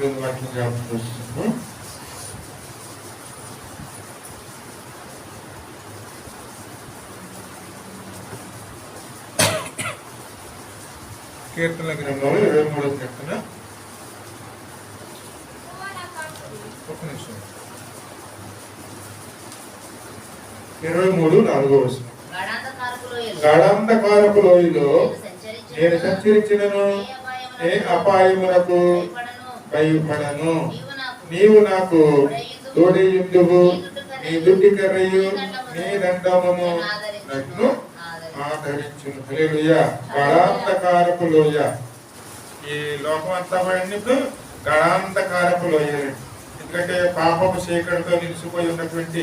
క్రింద వాక్యం జ్ఞాపకం చేస్తున్నాను కీర్తన గ్రంథంలో ఇరవై మూడో కీర్తన ఒక నిమిషం ఇరవై మూడు నాలుగో వచనం. గాఢాంధకారపు లోయలో నేను సంచరించినను. ఏ అపాయమునకు భయపడను నీవు నాకు నీవు నీ దుడ్డి కర్రయు నీ దండమును నన్ను ఆదరించును హల్లెలూయా. లోయ ఈ లోకం అంతా పడినప్పుడు గడాంధకారపు లోయ ఎందుకంటే పాపపు చీకటితో నిలిచిపోయి ఉన్నటువంటి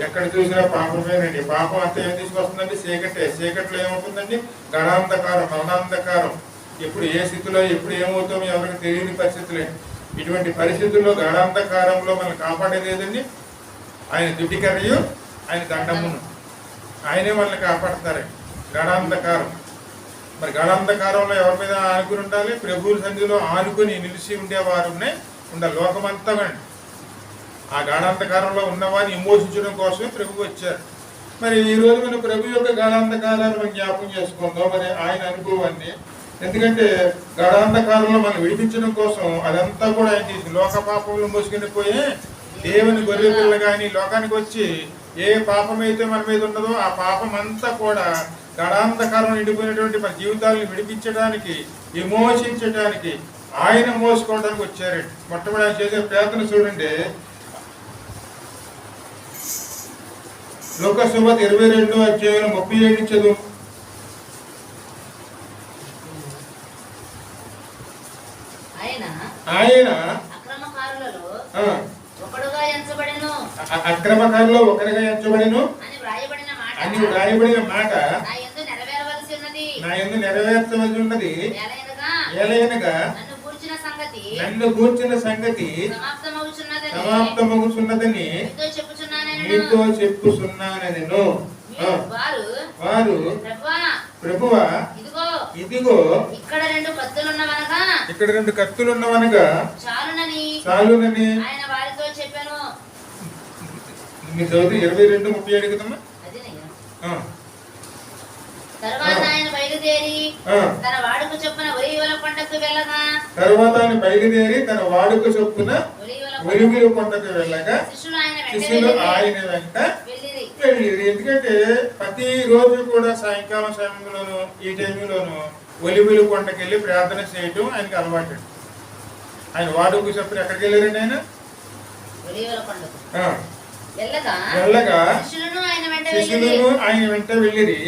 ఎక్కడ చూసినా పాపమేనండి. పాపం అంతా ఏం తీసుకొస్తుందండి? చీకటే చీకట్లో ఏమవుతుందండి? గణాంతకారం మరణాంధకారం ఎప్పుడు ఏ స్థితిలో ఎప్పుడు ఏమవుతామో ఎవరికి తెలియని పరిస్థితులే. ఇటువంటి పరిస్థితుల్లో గడాంధకారంలో మనం కాపాడేది ఏదండి? ఆయన దుడ్డికరయు ఆయన దండమును. ఆయనే మనల్ని కాపాడతారు. గడాంధకారం మరి గడాంధకారంలో ఎవరి మీద ఆనుకుని ఉండాలి? ప్రభువుల సన్నిధిలో ఆనుకుని నిలిచి ఉండేవారునే ఉండాలి లోకమంతా అండి ఆ గాఢాంధకారంలో ఉన్నవారిని విమోచించడం కోసమే ప్రభు వచ్చారు. మరి ఈ రోజు మన ప్రభు యొక్క గాఢాంధకారాన్ని మనం జ్ఞాపకం చేసుకుందాం. మరి ఆయన అనుభవాన్ని ఎందుకంటే గడాంధకాలంలో మనం విడిపించడం కోసం అదంతా కూడా ఆయన తీసి లోక పాపంలో మోసుకుని పోయి దేవుని గొర్రె పిల్ల కానీ లోకానికి వచ్చి ఏ పాపం అయితే మన మీద ఉండదో ఆ పాపం అంతా కూడా గడాంధకారం నిండిపోయినటువంటి మన జీవితాలను విడిపించడానికి విమోచించడానికి ఆయన మోసుకోవడానికి వచ్చారండి. మొట్టమొదటి ఆయన చేసే ప్రయత్నం చూడండి. లోకసుమత్ ఇరవై రెండు అధ్యాయంలో ముప్పై ఏడు చదువు ఆయన అక్రమకారులో ఒకరిగా ఎంచబడిను. అని వ్రాయబడిన మాట. అని రాయబడిన మాట నా ఎందు నెరవేర్చవలసి ఉన్నది ఏలైనగా నన్ను కూర్చున్న సంగతి సమాప్తమగుచున్నదని మీతో ఆ, వారు ప్రభువా ఇదిగో. ఇక్కడ రెండు కత్తులున్నవనగా. ఇక్కడ రెండు కత్తులు ఉన్నవనగా చాలునని. చాలునని. ఆయన వారితో చెప్పాను. మీ చదువు ఇరవై రెండు ముప్పై ఏడు కదమ్మా? తరువాత ఆయన బయలుదేరి. తన వాడుకు చొప్పున ఒలివల కొండకు వెళ్ళగా. తర్వాత ఆయన బయలుదేరి తన వాడుక చొప్పున ఒలివల ఒలిమిలి కొండకు వెళ్ళగా శిష్యులు ఆయన వెంట వెళ్ళిరి ఎందుకంటే ప్రతి రోజు కూడా సాయంకాలం సమయంలోను ఈ టైంలోను ఒలిమిలి కొండకి వెళ్ళి ప్రార్థన చేయటం ఆయనకి అలవాటు. ఆయన వాడుకు చొప్పున ఎక్కడికి వెళ్ళారండి ఆయన? ఒలివల వెళ్ళగా శిష్యులను ఆయన వెంట వెళ్ళిరి.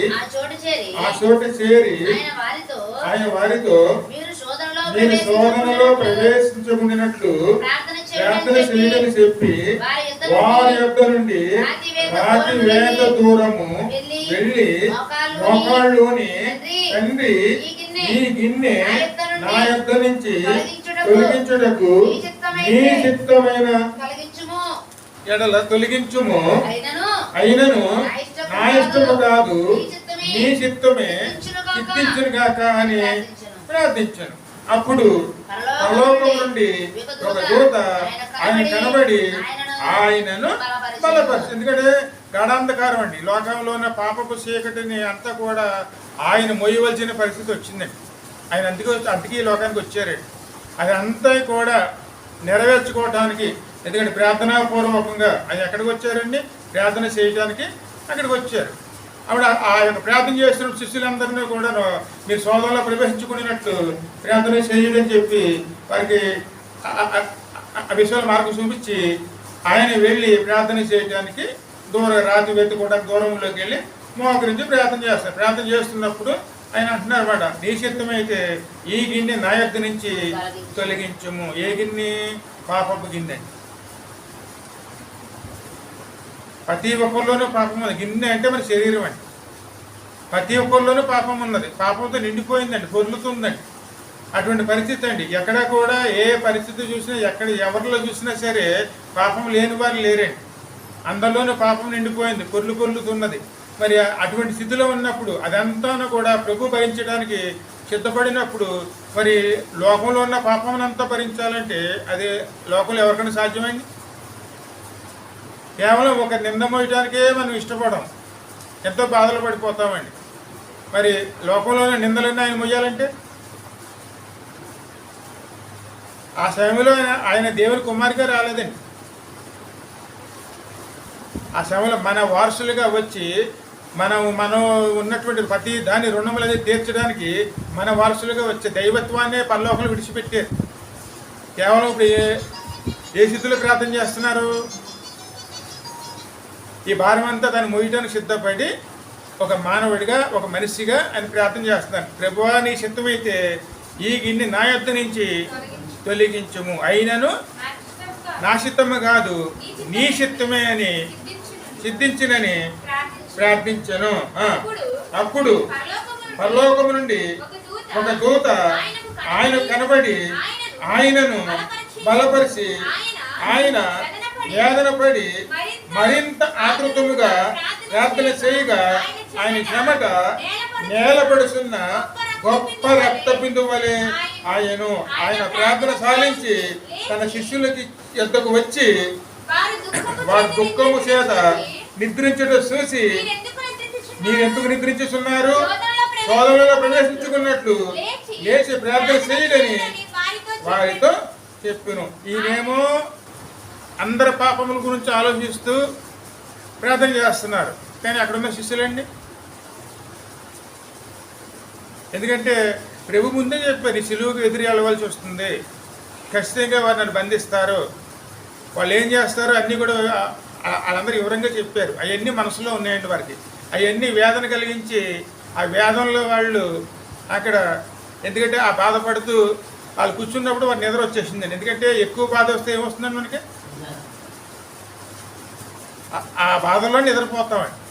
ఆ చోటు చేరి. ఆయన వారితో మీరు శోధనలో ప్రవేశించకుండినట్లు ప్రార్థన చేయడం చేయని చెప్పి వారి యొక్క నుండి రాతి వేద రాతి దూరము వెళ్ళి మోకాళ్ళుని, తండ్రి, ఈ గిన్నె నా యొద్ద నుంచి తొలగించుటకు నీ చిత్తమైన ఎడల తొలగించుము. అయినను నా ఇష్టము కాదు. నీ చిత్తమే చిత్తించును గాక అని ప్రార్థించెను. అప్పుడు పరలోకం నుండి ఒక దూత ఆయన కనబడి ఆయనను. బలపరిచి ఎందుకంటే గాఢాంధకారం అండి. లోకంలో ఉన్న పాపపు చీకటిని అంతా కూడా ఆయన మోయవలసిన పరిస్థితి వచ్చిందండి ఆయన అందుకే అందుకే ఈ లోకానికి వచ్చారండి అది అంతా కూడా నెరవేర్చుకోవటానికి ఎందుకంటే ప్రార్థనాపూర్వకంగా ఆయన ఎక్కడికి వచ్చారండి? ప్రార్థన చేయడానికి అక్కడికి వచ్చారు. అప్పుడు ఆ- యొక్క ప్రార్థన చేస్తున్న శిష్యులందరినీ కూడా మీరు సోదరులో ప్రవేశించుకునేటట్లు ప్రార్థన చేయడని చెప్పి వారికి ఆ- విషయాల మార్గం చూపించి ఆయన వెళ్ళి ప్రార్థన చేయడానికి దూర రాతి వెతుకోవడానికి దూరంలోకి వెళ్ళి మోకరించి ప్రార్థన చేస్తారు. ప్రార్థన చేస్తున్నప్పుడు ఆయన అంటున్నారు మాట నీ చిత్తమైతే ఈ గిన్నె నా యొక్క నుంచి తొలగించము. ఏ గిన్నె? పాపపు గిన్నె. ప్రతి ఒక్కరిలోనూ పాపం ఉంది గిన్నె అంటే మన శరీరం అండి. ప్రతి ఒక్కరిలోనూ పాపం ఉన్నది. పాపంతో నిండిపోయిందండి పొర్లుతుందండి. అటువంటి పరిస్థితి అండి. ఎక్కడ కూడా ఏ పరిస్థితి చూసినా ఎక్కడ ఎవరిలో చూసినా సరే పాపం లేని వారు లేరండి. అందరిలోనూ పాపం నిండిపోయింది పొర్లు కొర్లుతున్నది మరి అటువంటి స్థితిలో ఉన్నప్పుడు అదంతా కూడా ప్రభు భరించడానికి సిద్ధపడినప్పుడు మరి లోకంలో ఉన్న పాపమునంతా భరించాలంటే అది లోకంలో ఎవరికైనా సాధ్యమైంది? కేవలం ఒక నింద మోయటానికే మనం ఇష్టపడం. ఎంతో బాధలు పడిపోతామండి. మరి లోకంలోని నిందలన్నీ ఆయన మొయ్యాలంటే ఆ సమయంలో ఆయన ఆయన దేవుని కుమారుగా రాలేదండి. ఆ సమయంలో మన వారసులుగా వచ్చి మనం మనం ఉన్నటువంటి ప్రతి దాని రుణములు అనేది తీర్చడానికి మన వారసులుగా వచ్చే దైవత్వాన్నే పరలోకలు విడిచిపెట్టారు. కేవలం ఇప్పుడు ఏ ఏ స్థితిలో ప్రార్థన చేస్తున్నారు? ఈ భారం అంతా దాన్ని మోయటానికి సిద్ధపడి ఒక మానవుడిగా ఒక మనిషిగా ఆయన ప్రార్థన చేస్తున్నాను ప్రభువా నీ చిత్తమైతే ఈ గిన్నె నా యొక్క నుంచి తొలగించుము. అయినను నాశితము కాదు. నీ చిత్తమే అని సిద్ధించినని ప్రార్థించను. అప్పుడు పరలోకము నుండి ఒక దూత ఆయన కనబడి ఆయనను బలపరిచి ఆయన వేదన పడి మరింత ఆకృతముగా ప్రార్థన చేయగా ఆయన చెమట నేలపడుచున్న గొప్ప రక్త బిందు వలె ఆయను ఆయన ప్రార్థన సాలించి తన శిష్యులకి ఎద్దకు వచ్చి వారి దుఃఖము చేత నిద్రించుట చూసి మీరెందుకు నిద్రించుతున్నారు సోదరులలో ప్రవేశించుకున్నట్లు లేచి ప్రార్థన చేయడని వారితో చెప్పిను. ఈయనేమో అందరి పాపముల గురించి ఆలోచిస్తూ ప్రార్థన చేస్తున్నారు. కానీ అక్కడ ఉన్న శిష్యులండి? ఎందుకంటే ప్రభు ముందే చెప్పారు సిలువుకి సిలువుకు ఎదురు వెళ్ళవలసి వస్తుంది. ఖచ్చితంగా వారిని నన్ను బంధిస్తారు. వాళ్ళు ఏం చేస్తారో అన్నీ కూడా వాళ్ళందరూ వివరంగా చెప్పారు. అవన్నీ మనసులో ఉన్నాయండి వారికి. అవన్నీ వేదన కలిగించి ఆ వేదనలో వాళ్ళు అక్కడ ఎందుకంటే ఆ బాధపడుతూ వాళ్ళు కూర్చున్నప్పుడు వారు నిద్ర వచ్చేసిందండి. ఎందుకంటే ఎక్కువ బాధ వస్తే ఏమొస్తుందండి మనకి? ఆ- ఆ బాధలో నిద్రపోతామండి.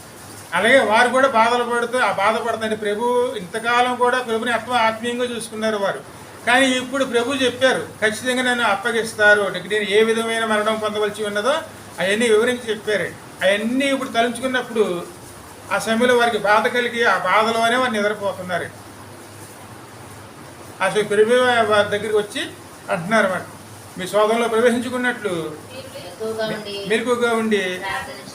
అలాగే వారు కూడా బాధలు పడుతూ ఆ బాధపడుతుంది ప్రభు ఇంతకాలం కూడా ప్రభుని అత్మ ఆత్మీయంగా చూసుకున్నారు వారు. కానీ ఇప్పుడు ప్రభు చెప్పారు ఖచ్చితంగా నన్ను అప్పగిస్తారు. నేను ఏ విధమైన మరణం పొందవలసి ఉన్నదో అవన్నీ వివరించి చెప్పారు. అవన్నీ ఇప్పుడు తలుచుకున్నప్పుడు ఆ సమయంలో వారికి బాధ కలిగి ఆ బాధలోనే వారు నిద్రపోతున్నారు. అసలు ప్రభు వారి దగ్గరికి వచ్చి అంటున్నారు అన్నమాట. మీ సోదంలో ప్రవేశించుకున్నట్లు మెలకుగా ఉండి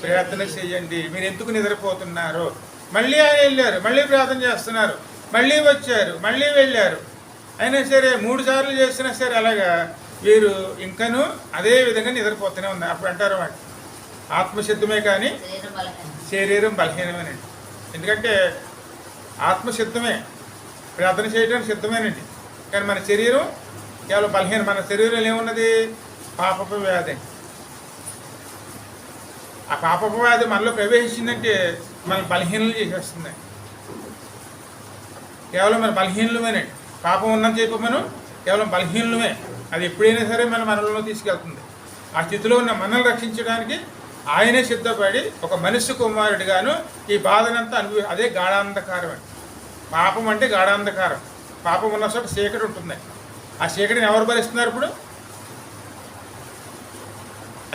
ప్రార్థన చేయండి. మీరు ఎందుకు నిద్రపోతున్నారు? మళ్ళీ ఆయన వెళ్ళారు. మళ్ళీ ప్రార్థన చేస్తున్నారు. మళ్ళీ వచ్చారు. మళ్ళీ వెళ్ళారు. అయినా సరే మూడు సార్లు చేసినా సరే అలాగా వీరు ఇంకను అదే విధంగా నిద్రపోతూనే ఉన్నారు. అప్పుడు అంటారు వాడు ఆత్మసిద్ధమే కానీ. శరీరం బలహీనమేనండి. ఎందుకంటే ఆత్మసిద్ధమే. ప్రార్థన చేయడానికి సిద్ధమేనండి. కానీ మన శరీరం కేవలం బలహీనం. మన శరీరంలో ఏమున్నది? పాపపు వ్యాధి. ఆ పాపపు వ్యాధి మనలో ప్రవేశించిందంటే మన బలహీనలు చేసేస్తుంది. కేవలం మన బలహీనలమేనండి పాపం ఉన్నని చెప్పి మనం కేవలం బలహీనలమే. అది ఎప్పుడైనా సరే మన మనలో తీసుకెళ్తుంది. ఆ స్థితిలో ఉన్న మనల్ని రక్షించడానికి ఆయనే సిద్ధపడి ఒక మనిషి కుమారుడిగాను ఈ బాధనంతా అనుభవి అదే గాఢాంధకారం అండి పాపం అంటే గాఢాంధకారం. పాపం ఉన్న చోట చీకటి ఉంటుంది. ఆ చీకటిని ఎవరు భరిస్తున్నారు ఇప్పుడు?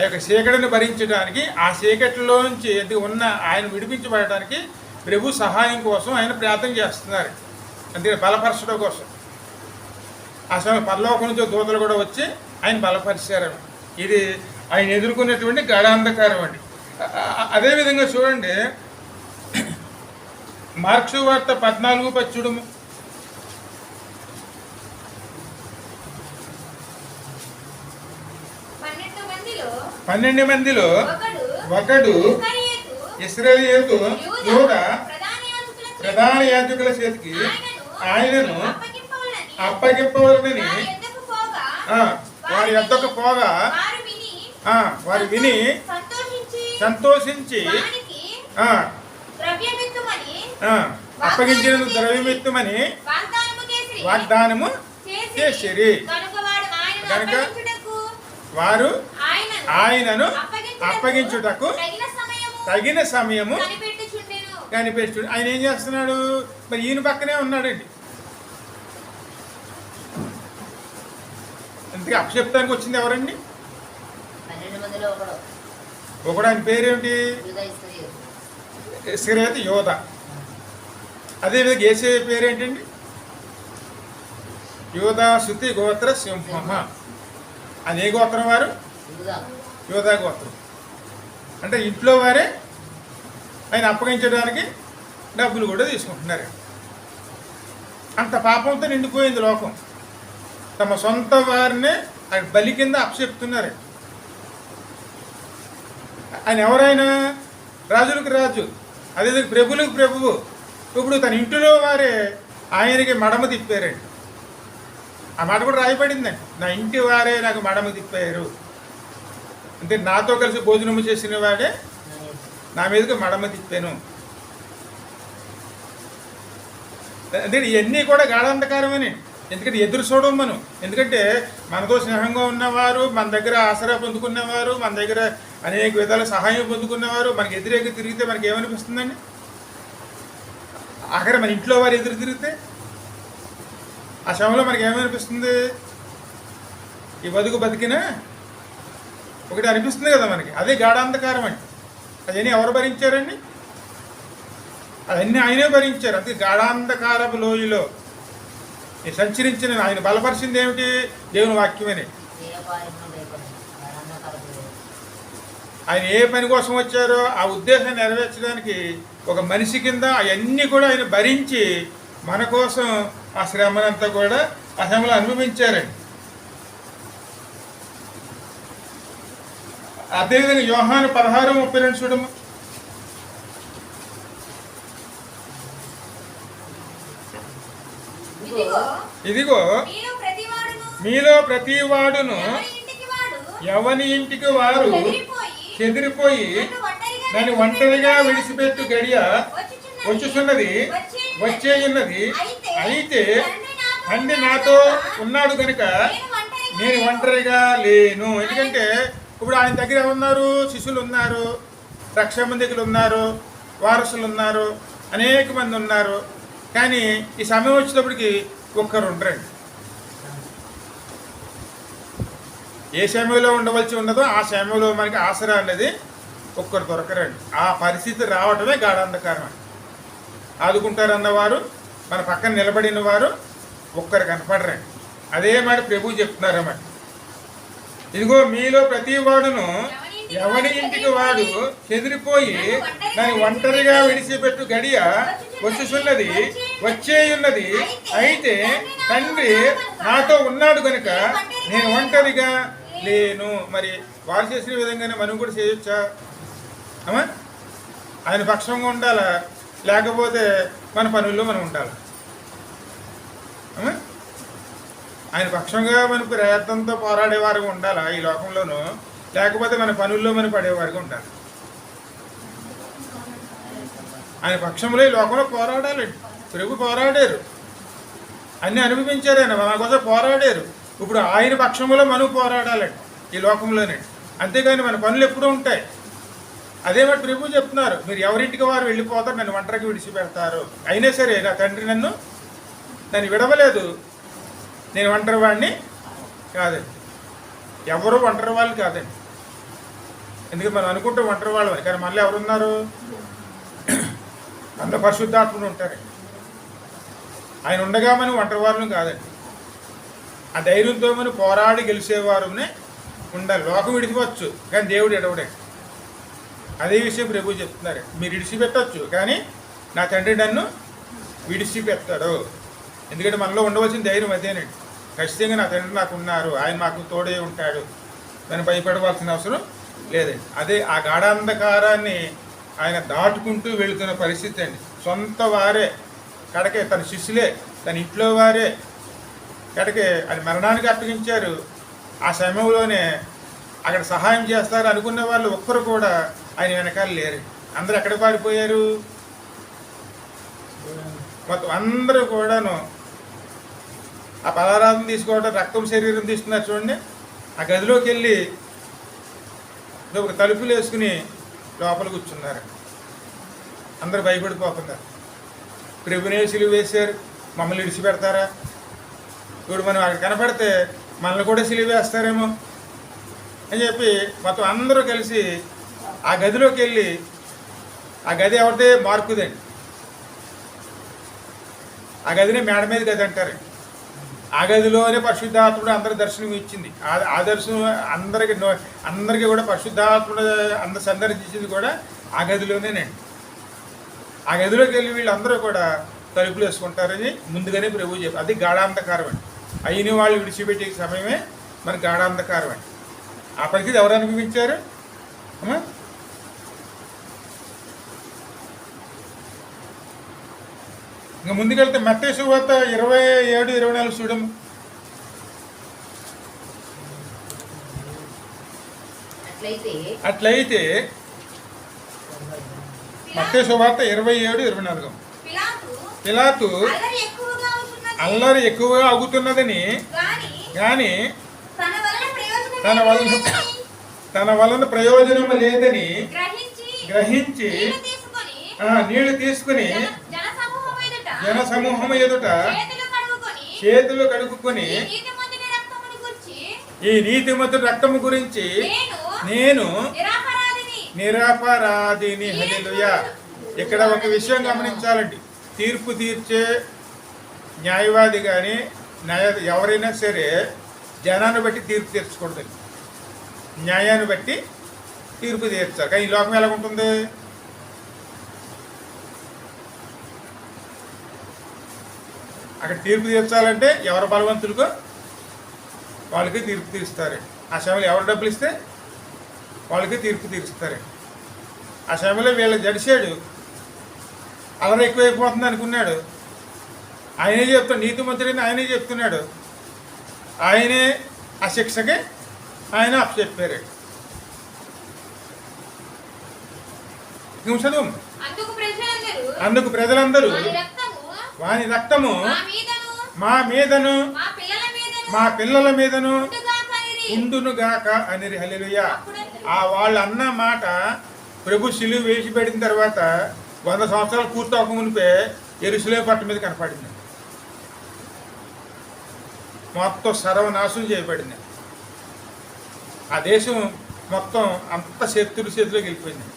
ఆ యొక్క చీకటిని భరించడానికి ఆ చీకటిలోంచి ఎందుకు ఉన్న ఆయన విడిపించబడటానికి ప్రభు సహాయం కోసం ఆయన ప్రార్థన చేస్తున్నారు. అందుకే బలపరచడం కోసం. ఆ సమయంలో పరలోకం నుంచి దూతలు కూడా వచ్చి ఆయన బలపరిచారు. ఇది ఆయన ఎదుర్కొనేటువంటి గాఢాంధకారం అండి. అదేవిధంగా చూడండి. మార్క్సు వార్త పద్నాలుగు పచ్చుడు పన్నెండు మందిలో ఒకడు ఒకడు ఇస్కరియోతు ఇస్రాయేలు యూదా ప్రధాన యాజకుల చేతికి ఆయనను అప్పగింపవలెనని వారి యొద్దకు పోగా వారి విని సంతోషించి ఆ, ద్రవ్యమిత్తుమని వాగ్దానము చేసిరి. కనుక వారు ఆయనను అప్పగించుటకు తగిన సమయము కనిపెట్టు ఆయన ఏం చేస్తున్నాడు? మరి ఈయన పక్కనే ఉన్నాడండి. అందుకే అప్పచెప్తానికి వచ్చింది ఎవరండి? ఒకడు. ఆయన పేరేమిటి. ఇస్కరేత యోధ అదేవిధంగా ఏసే పేరేంటండి? యోధా శృతి గోత్ర సింహ. అది గోత్రం వారు? యోధా గోత్రం అంటే ఇంట్లో వారే ఆయన అప్పగించడానికి డబ్బులు కూడా తీసుకుంటున్నారు. అంత పాపంతో నిండిపోయింది లోకం. తమ సొంత వారిని ఆయన బలి కింద అప్పచెప్తున్నారు. ఆయన ఎవరైనా రాజులకు రాజు అదే ప్రభులకు ప్రభువు ఇప్పుడు తన ఇంటిలో వారే ఆయనకి మడమ తిప్పారండి. ఆ మాట కూడా రాయబడిందండి. నా ఇంటి వారే నాకు మడమ తిప్పారు. అంటే నాతో కలిసి భోజనము చేసిన వాడే నా మీదకి మడమ తిప్పాను. అంటే ఇవన్నీ కూడా గాఢాంధకారమని. ఎందుకంటే ఎదురు చూడడం మనం. ఎందుకంటే మనతో స్నేహంగా ఉన్నవారు మన దగ్గర ఆసరా పొందుకున్నవారు మన దగ్గర అనేక విధాల సహాయం పొందుకున్నవారు మనకి ఎదురేగి తిరిగితే మనకి ఏమనిపిస్తుందండి? అక్కడ మన ఇంట్లో వారు ఎదురు తిరిగితే ఆ సమయంలో మనకి ఏమనిపిస్తుంది? ఈ బతుకు బతికినా ఒకటి అనిపిస్తుంది కదా మనకి. అదే గాఢాంధకారం అండి అవన్నీ ఎవరు భరించారండి? అవన్నీ ఆయనే భరించారు. అది గాఢాంధకారపు లోయలో. ఈ సంచరించిన ఆయన బలపరిచింది ఏమిటి? దేవుని వాక్యమని. ఆయన ఏ పని కోసం వచ్చారో ఆ ఉద్దేశం నెరవేర్చడానికి ఒక మనిషి కింద అవన్నీ కూడా ఆయన భరించి మన కోసం ఆ శ్రమనంతా కూడా ఆ శ్రమలో అనుభవించారండి. అదేవిధంగా యోహాను పదహారు ముప్పై రెండు చూడము. ఇదిగో మీలో ప్రతి వాడును ఎవరి ఇంటికి వాడు? ఎవని ఇంటికి వారు చెదిరిపోయి దాన్ని ఒంటరిగా విడిచిపెట్టు గడియ వచ్చుచున్నది. వచ్చుచున్నది వచ్చే ఉన్నది అయితే తండ్రి నాతో ఉన్నాడు కనుక నేను ఒంటరిగా లేను. ఎందుకంటే ఇప్పుడు ఆయన దగ్గర ఉన్నారు శిష్యులు ఉన్నారు రక్షాబంధికులు ఉన్నారు వారసులు ఉన్నారు అనేక మంది ఉన్నారు. కానీ ఈ సమయం వచ్చేటప్పటికి ఒక్కరు ఉండరండి. ఏ సమయంలో ఉండవలసి ఉండదో ఆ సమయంలో మనకి ఆసరా అనేది ఒక్కరు దొరకరండి. ఆ పరిస్థితి రావటమే గాఢాంధకారం అండి. ఆదుకుంటారన్నవారు మన పక్కన నిలబడిన వారు ఒక్కరు కనపడరండి. అదే మాట ప్రభు చెప్తున్నారన్నమాట. ఇదిగో మీలో ప్రతి వాడును ఎవని ఇంటికి వాడు చెదిరిపోయి దాని ఒంటరిగా విడిచిపెట్టు గడియ వచ్చుచున్నది వచ్చేయున్నది. అయితే తండ్రి నాతో ఉన్నాడు కనుక నేను ఒంటరిగా లేను. మరి వారు చేసిన విధంగానే మనం కూడా చేయొచ్చా? అమ్మా? ఆయన పక్షంగా ఉండాలా? లేకపోతే మన పనుల్లో మనం ఉండాలి? అమ్మా? ఆయన పక్షంగా మన ప్రయత్నంతో పోరాడేవారుగా ఉండాలా ఈ లోకంలోనూ? లేకపోతే మన పనుల్లో మనం పడేవారుగా ఉండాలి? ఆయన పక్షంలో ఈ లోకంలో పోరాడాలండి ప్రభు పోరాడారు. అన్నీ అనుభవించారు ఆయన మన కోసం పోరాడారు. ఇప్పుడు ఆయన పక్షంలో మనం పోరాడాలండి ఈ లోకంలోనే. అంతేగాని మన పనులు ఎప్పుడూ ఉంటాయి. అదే మరి ప్రభు చెప్తున్నారు మీరు ఎవరింటికి వారు వెళ్ళిపోతారు నన్ను ఒంటరికి విడిచిపెడతారు. అయినా సరే నా తండ్రి నన్ను నన్ను విడవలేదు. నేను ఒంటరి వాడిని కాదండి ఎవరు ఒంటరి వాళ్ళు కాదండి. ఎందుకంటే మనం అనుకుంటే ఒంటరి వాళ్ళు కానీ మళ్ళీ ఎవరున్నారు? అందులో పరిశుద్ధాత్ముడు ఉంటారు ఆయన ఉండగా మనం ఒంటరి వాళ్ళం కాదండి. ఆ ధైర్యంతో మనం పోరాడి గెలిచేవారునే ఉండాలి. లోకం విడిచిపోవచ్చు కానీ దేవుడు ఎడవడండి అదే విషయం ప్రభు చెప్తున్నారు. మీరు విడిచిపెట్టచ్చు కానీ నా తండ్రి నన్ను విడిచిపెట్టాడు. ఎందుకంటే మనలో ఉండవలసిన ధైర్యం అదేనండి ఖచ్చితంగా నా తండ్రి నాకు ఉన్నారు ఆయన మాకు తోడే ఉంటాడు. దాన్ని భయపడవలసిన అవసరం లేదండి. అదే ఆ గాఢాంధకారాన్ని ఆయన దాటుకుంటూ వెళుతున్న పరిస్థితి అండి. సొంత వారే కడకే తన శిష్యులే తన ఇంట్లో వారే కడకే అది మరణానికి అప్పగించారు. ఆ సమయంలోనే అక్కడ సహాయం చేస్తారు అనుకున్న వాళ్ళు ఒక్కరు కూడా ఆయన వెనకాల లేరు. అందరూ ఎక్కడ పారిపోయారు? మొత్తం అందరూ కూడాను ఆ పదారాధన తీసుకోవడం రక్తం శరీరం తీసుకున్నారు చూడండి. ఆ గదిలోకి వెళ్ళి ఒక తలుపులు వేసుకుని లోపల కూర్చున్నారు. అందరు భయపడిపోతున్నారు. ప్రభునే సిలువ వేశారు. మమ్మల్ని విడిచిపెడతారా? ఇప్పుడు మనం అక్కడ కనపడితే మనల్ని కూడా సిలువ వేస్తారేమో అని చెప్పి మొత్తం అందరూ కలిసి ఆ గదిలోకి వెళ్ళి ఆ గది ఎవరిదే? మార్కుదండి. ఆ గదిని మేడ మీద గది అంటారు. ఆ గదిలోనే పరిశుద్ధాత్ముడు అందరి దర్శనం ఇచ్చింది. ఆ- దర్శనం అందరికి అందరికీ కూడా పరిశుద్ధాత్ముడు అందరు సందర్శించింది కూడా ఆ గదిలోనేనండి ఆ గదిలోకి వెళ్ళి వీళ్ళందరూ కూడా తలుపులు వేసుకుంటారని ముందుగానే ప్రభు చెప్పి అది గాఢాంధకారం అండి. అయిన వాళ్ళు విడిచిపెట్టే సమయమే మరి గాఢాంధకారం అండి. ఆ పరిస్థితి ఎవరు అనుభవించారు? ఇంకా ముందుకెళ్తే మత్తే సువార్త ఇరవై ఏడు ఇరవై నాలుగు చూడము. అట్లయితే మత్తే సువార్త ఇరవై ఏడు ఇరవై నాలుగు. పిలాతు అల్లరి ఎక్కువగా అవుతున్నది. అల్లరి ఎక్కువగా ఆగుతున్నదని గాని కానీ తన వలన తన వలన ప్రయోజనం లేదని గ్రహించి నీళ్ళు తీసుకుని జన- జనసమూహం ఎదుట జన సమూహం ఎదుట చేతులు కడుక్కుని ఈ ఈ నీతిమంతుడి రక్తము గురించి నేను నిరాపరాధిని. హల్లెలూయా. ఇక్కడ ఒక విషయం గమనించాలండి. తీర్పు తీర్చే న్యాయవాది కానీ న్యాయ ఎవరైనా సరే జనాన్ని బట్టి తీర్పు తీర్చకూడదు న్యాయాన్ని బట్టి తీర్పు తీర్చాలి. కానీ ఈ లోకం ఎలా ఉంటుంది అక్కడ తీర్పు తీర్చాలంటే ఎవరు బలవంతులకో వాళ్ళకి తీర్పు తీరుస్తారు. ఆ సమయంలో ఎవరు డబ్బులు ఇస్తే వాళ్ళకి తీర్పు తీరుస్తారు. ఆ సమయంలో వీళ్ళు జడిసాడు అలర ఎక్కువైపోతుంది అనుకున్నాడు. ఆయనే చెప్తాడు నీతిమంతుడని ఆయనే చెప్తున్నాడు. ఆయనే ఆ శిక్షకి ఆయన అప్పచెప్పారు చదువు అందుకు ప్రజలందరూ అందుకు ప్రజలందరూ వారి రక్తము వాని రక్తము మా మీదను మా పిల్లల మీదను. ఉండునుగాక అని హల్లెలూయా. ఆ వాళ్ళు అన్న మాట ప్రభు శిలువ వేసి పెట్టిన తర్వాత వంద సంవత్సరాలు పూర్తవక మునిపే ఎరుసలే పట్టు మీద కనపడింది. మొత్తం సర్వనాశనం చేయబడింది. ఆ దేశం మొత్తం అంత శత్రుల చేతిలోకి వెళ్ళిపోయింది.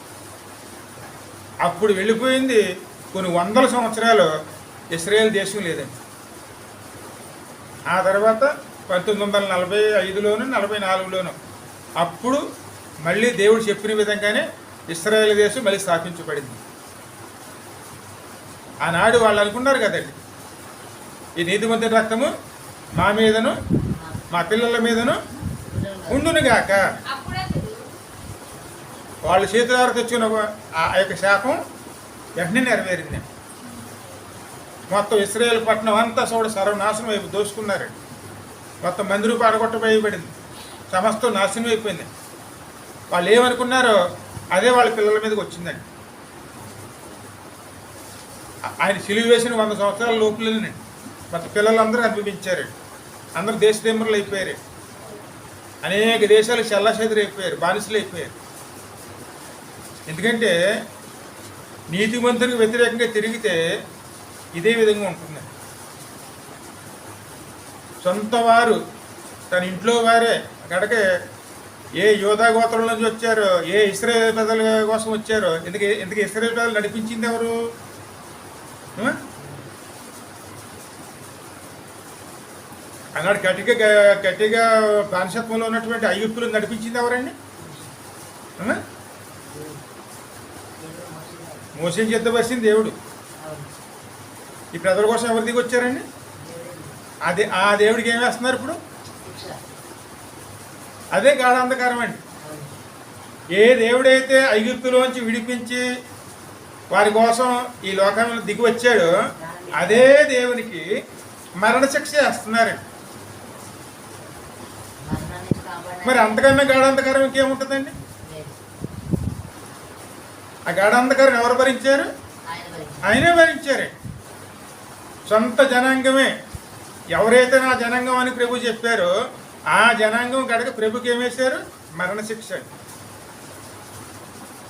అప్పుడు వెళ్ళిపోయింది కొన్ని వందల సంవత్సరాలు ఇస్రాయేల్ దేశం లేదండి. ఆ తర్వాత పంతొమ్మిది వందల నలభై ఐదులోను నలభై నాలుగులోను అప్పుడు మళ్ళీ దేవుడు చెప్పిన విధంగానే ఇస్రాయేల్ దేశం మళ్ళీ స్థాపించబడింది. ఆనాడు వాళ్ళు అనుకున్నారు కదండి ఈ నీతిమంతుని రక్తము మా మీదను మా పిల్లల మీదను ఉండునుగాక అప్పుడతడు వాళ్ళ చేతులార తెచ్చుకున్న ఆ యొక్క శాపం వెంటనే నెరవేరింది. మొత్తం ఇస్రాయేల్ పట్టణం అంతా చూడ సర్వనాశనం వైపు దోసుకున్నారు. మొత్తం మందిరు పాడగొట్టబోయబడింది సమస్తం నాశనం అయిపోయింది. వాళ్ళు ఏమనుకున్నారో అదే వాళ్ళ పిల్లల మీదకి వచ్చిందండి. ఆయన సిలువ వేసిన వంద సంవత్సరాల లోపలని మొత్తం పిల్లలందరూ అనిపించారు. అందరూ దేశదేమరులు అయిపోయారు. అనేక దేశాలు చల్లచెదురు అయిపోయారు బానిసలు అయిపోయారు. ఎందుకంటే నీతిమంతునికి వ్యతిరేకంగా తిరిగితే ఇదే విధంగా ఉంటుంది. సొంత వారు తన ఇంట్లో వారే గడకే ఏ యోధా గోత్రం నుంచి వచ్చారో ఏ ఇస్రాయేల్ ప్రజల కోసం వచ్చారో ఎందుకు ఎందుకు ఇస్రాయేల్ ప్రజలు నడిపించింది ఎవరు? అన్నాడు ఆనాడు గట్టిగా గట్టిగా బానిసత్వంలో ఉన్నటువంటి అయ్యుప్పులు నడిపించింది ఎవరండి? మోసం చేద్దవలసింది దేవుడు. ఈ ప్రజల కోసం ఎవరి దిగి వచ్చారండి అదే ఆ దేవుడికి ఏం వేస్తున్నారు ఇప్పుడు అదే గాఢాంధకారం అండి ఏ దేవుడైతే ఐగుప్తులోంచి విడిపించి వారి కోసం ఈ లోకంలో దిగి వచ్చాడో అదే దేవునికి మరణశిక్ష వేస్తున్నారండి. మరి అంతకన్నా గాఢాంధకారం ఇంకేముంటుందండి. ఆ గాఢాంధకారం ఎవరు భరించారు ఆయన భరించాడు. సొంత జనాంగమే. ఎవరైతే నా జనాంగం అని ప్రభు చెప్పారో ఆ జనాంగం గడక ప్రభుకి ఏమేశారు మరణశిక్ష.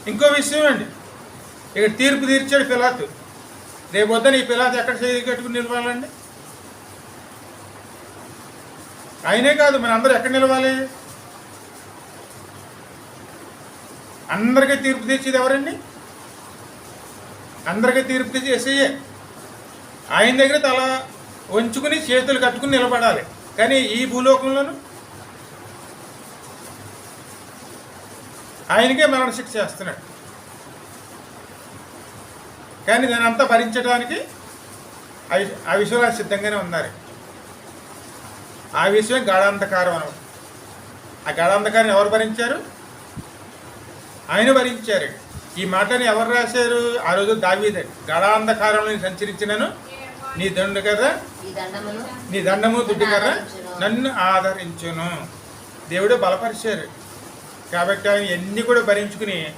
ఇంకో విషయం అండి. ఇక్కడ తీర్పు తీర్చాడు పిలాతు. రేపు వద్దని ఈ పిలాతు ఎక్కడ చేయి కట్టుకుని నిలవాలండి? ఆయనే కాదు మన అందరూ ఎక్కడ నిలవాలి? అందరికీ తీర్పు తీర్చేది ఎవరండి? అందరికీ తీర్పు తీర్చి ఎస్ఐఏ ఆయన దగ్గర తల వంచుకుని చేతులు కట్టుకుని నిలబడాలి. కానీ ఈ భూలోకంలోనూ ఆయనకే మరణ శిక్ష చేస్తున్నాడు. కానీ దాని అంతా భరించడానికి ఆ విష- ఆ సిద్ధంగానే ఉన్నారు. ఆ విషయం గాఢాంధకారం అనమాట ఆ గాఢాంధకారం ఎవరు భరించారు? ఆయన భరించారు. ఈ మాటని ఎవరు రాశారు? ఆ రోజు దావీదండి గాఢాంధకారంలో సంచరించినను నీ దండు కదా? నీ దండము దుడ్డు కదా? నన్ను ఆదరించును. దేవుడు బలపరిచారు. కాబట్టి ఆయన ఎన్ని కూడా భరించుకుని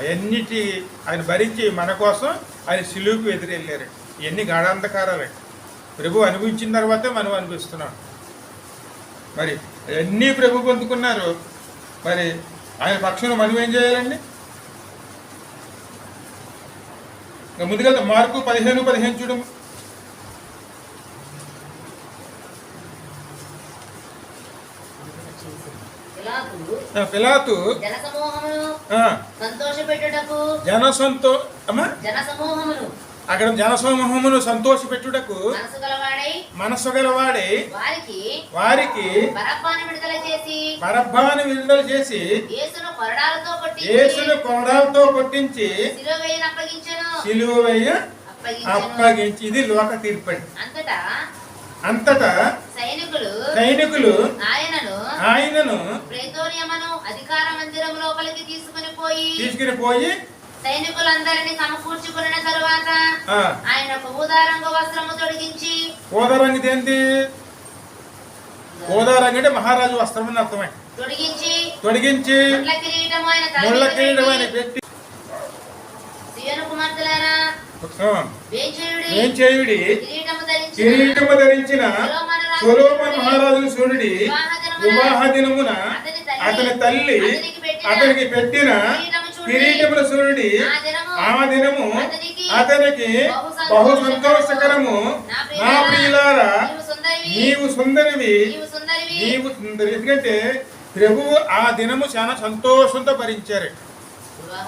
అవన్నిటి ఆయన భరించి మన కోసం ఆయన సిలువుకు ఎదురెళ్ళారు. ఇవన్నీ గాఢాంధకారాలే. ప్రభు అనుభవించిన తర్వాతే మనం అనిపిస్తున్నాం మరి అన్నీ ప్రభు పొందుకున్నారు? మరి ఆయన పక్షంలో మనం ఏం చేయాలండి? ముందుగా మార్కు పదిహేను పదిహేను చూడము పిలాతు. అమ్మా. జనసమూహమును అక్కడ జనసమూహమును సంతోషపెట్టుటకు మనసు గలవాడై మనస్సు గలవాడి వారికి వారికి బరబ్బాను విడుదల చేసి యేసును కొరడాలతో కొట్టించి సిలువయ్య అప్పగించి ఇది లోక తీర్పండి. అంతటా అంతటా సైనికులు సైనికులు ఆయనను ఆయనను ప్రేతోనియమను అధికార మందిరం లోపలికి తీసుకుని పోయి తీసుకుని పోయి సైనికులందరినీ సమకూర్చుకున్న తరువాత ఆ, ఆయన ఊదారంగ వస్త్రము తొడిగించి ఏంటి అంటే మహారాజు వస్త్రం అని అర్థమే. తొడిగించి తొడిగించి ముళ్ళ కిరీటము కిరీటం ఆయన పెట్టి, ధరించిన సొలోమన్ మహారాజు సూర్యుడి వివాహ దినమున అతని తల్లి అతనికి పెట్టిన కిరీటముల సూర్యుడి ఆ దినము అతనికి బహు సంతోషకరము నా ప్రియులారా నీవు సుందరివి. నీవు సుందరి ఎందుకంటే ప్రభువు ఆ దినము చాలా సంతోషంతో భరించారు. వివాహ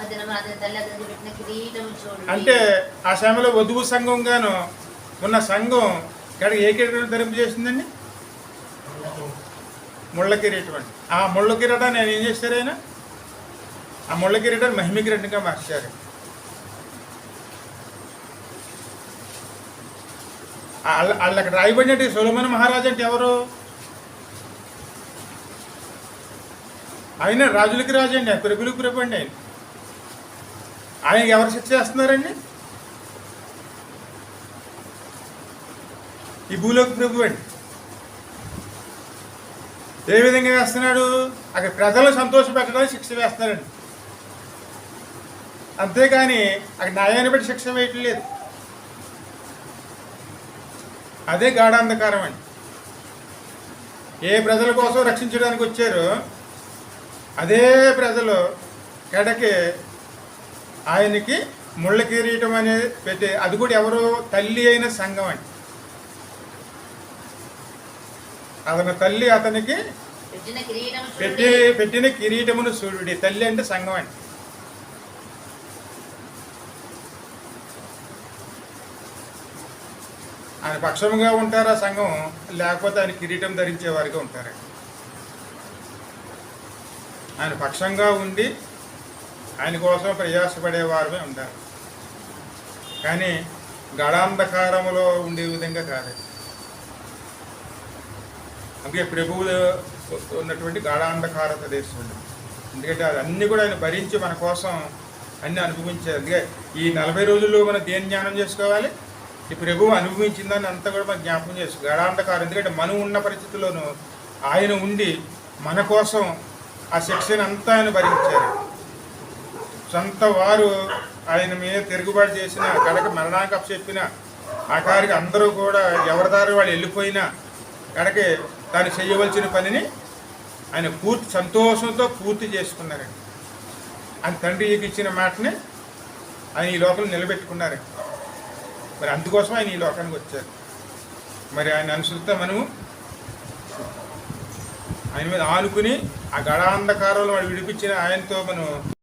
అంటే ఆ సమయంలో వధువు సంఘంగాను ఉన్న సంఘం ఇక్కడ ఏ కిరీటం ధరింపు చేసిందండి ముళ్ళ కిరీటం అండి. ఆ ముళ్ళ కిరీటాన్ని ఆయన ఏం చేశారు ఆయన? ఆ ముళ్ళ కిరీటాన్ని మహిమ కిరీటంగా మార్చారు. వాళ్ళ వాళ్ళకి రాయబడినట్టు సొలమన్ మహారాజు అంటే ఎవరు? ఆయన రాజులకి రాజు అండి ప్రభులకు ప్రభు అండి ఆయన. ఆయనకి ఎవరు శిక్ష చేస్తున్నారండి? ఈ భూలోకి ప్రభు అండి. ఏ విధంగా వేస్తున్నాడు? అక్కడ ప్రజలను సంతోష పెట్టడానికి శిక్ష వేస్తున్నాడండి అంతేకాని అక్కడ న్యాయాన్ని బట్టి శిక్ష వేయటం లేదు. అదే గాఢాంధకారం అండి. ఏ ప్రజల కోసం రక్షించడానికి వచ్చారో అదే ప్రజలు కడకి ఆయనకి ముళ్ళ కిరీటం అనేది పెట్టి అది కూడా ఎవరు తల్లి అయిన సంఘం అండి. అతని తల్లి అతనికి పెట్టి పెట్టిన కిరీటమును సూర్యుడి తల్లి అంటే సంఘం అండి. ఆయన పక్షముగా ఉంటారా సంఘం? లేకపోతే ఆయన కిరీటం ధరించే వారిగా ఉంటారండి ఆయన పక్షంగా ఉండి ఆయన కోసం ప్రయాసపడే వారమే ఉంటారు కానీ గడాంధకారములో ఉండే విధంగా కాదు అందుకే ప్రభువులు ఉన్నటువంటి గాఢాంధకార ప్రదేశం ఎందుకంటే అది కూడా ఆయన భరించి మన కోసం అన్నీ అనుభవించారు. అందుకే ఈ నలభై రోజుల్లో మనం దేని జ్ఞానం చేసుకోవాలి? ఈ ప్రభువు అనుభవించిందని అంతా కూడా మనం జ్ఞాపకం చేసుకో గాఢాంధకారం. ఎందుకంటే మనం ఉన్న పరిస్థితుల్లోనూ ఆయన ఉండి మన కోసం ఆ శిక్షను అంతా ఆయన భరించారు. సొంత వారు ఆయన మీద తిరుగుబాటు చేసిన కడక మరణానికి చెప్పిన ఆ కారికి అందరూ కూడా ఎవరి దారి వాళ్ళు వెళ్ళిపోయినా కనుక తాను చేయవలసిన పనిని ఆయన పూర్తి సంతోషంతో పూర్తి చేసుకున్నారండి. ఆయన తండ్రికి ఇచ్చిన మాటని ఆయన ఈ లోకంలో నిలబెట్టుకున్నారండి. మరి అందుకోసం ఆయన ఈ లోకానికి వచ్చారు. మరి ఆయన అనుసరితో మనము ఆయన మీద ఆనుకుని ఆ గడాంధకారంలో వాడు విడిపించిన ఆయనతో మనం